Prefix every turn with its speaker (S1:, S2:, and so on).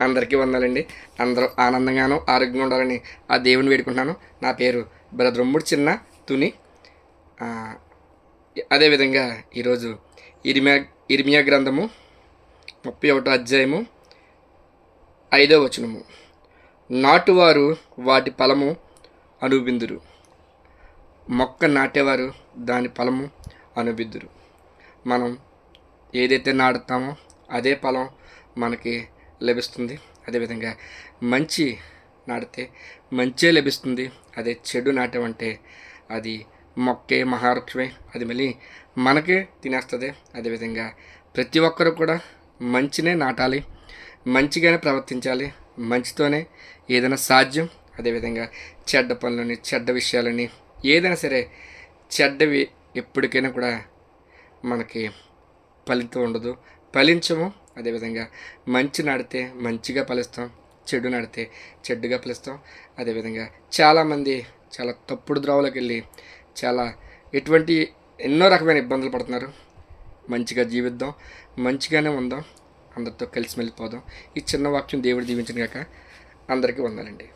S1: అందరికీ వందాలండి. అందరూ ఆనందంగానూ ఆరోగ్యంగా ఉండాలని ఆ దేవుని వేడుకుంటున్నాను. నా పేరు బ్రదర్ ఉమ్ముడు చిన్న తుని. అదేవిధంగా ఈరోజు ఇరిమియా ఇరిమియా గ్రంథము ముప్పై ఒకటో అధ్యాయము ఐదో వచనము. నాటువారు వాటి ఫలము అనుబిందురు. మొక్క నాటేవారు దాని ఫలము అనుబిద్దురు మనం ఏదైతే నాటుతామో అదే ఫలం మనకి లభిస్తుంది. అదేవిధంగా మంచి నాటితే మంచే లభిస్తుంది. అదే చెడు నాటమంటే అది మొక్కే మహావృక్షమే అది మళ్ళీ మనకే తినేస్తుంది. అదేవిధంగా ప్రతి ఒక్కరు కూడా మంచినే నాటాలి. మంచిగానే ప్రవర్తించాలి. మంచితోనే ఏదైనా సాధ్యం. అదేవిధంగా చెడ్డ పనులని చెడ్డ విషయాలని ఏదైనా సరే చెడ్డవి ఎప్పటికైనా కూడా మనకి ఫలితం ఉండదు. ఫలించము. అదేవిధంగా మంచి నాడితే మంచిగా ఫలిస్తాం చెడు నాడితే చెడ్డుగా ఫలిస్తాం. అదేవిధంగా చాలామంది చాలా తప్పుడు ద్రోవలోకి వెళ్ళి చాలా ఎటువంటి ఎన్నో రకమైన ఇబ్బందులు పడుతున్నారు. మంచిగా జీవిద్దాం మంచిగానే ఉందాం. అందరితో కలిసి వెళ్ళిపోదాం ఈ చిన్న వాక్యం దేవుడు దీవించిన కాక అందరికీ వందాలండి.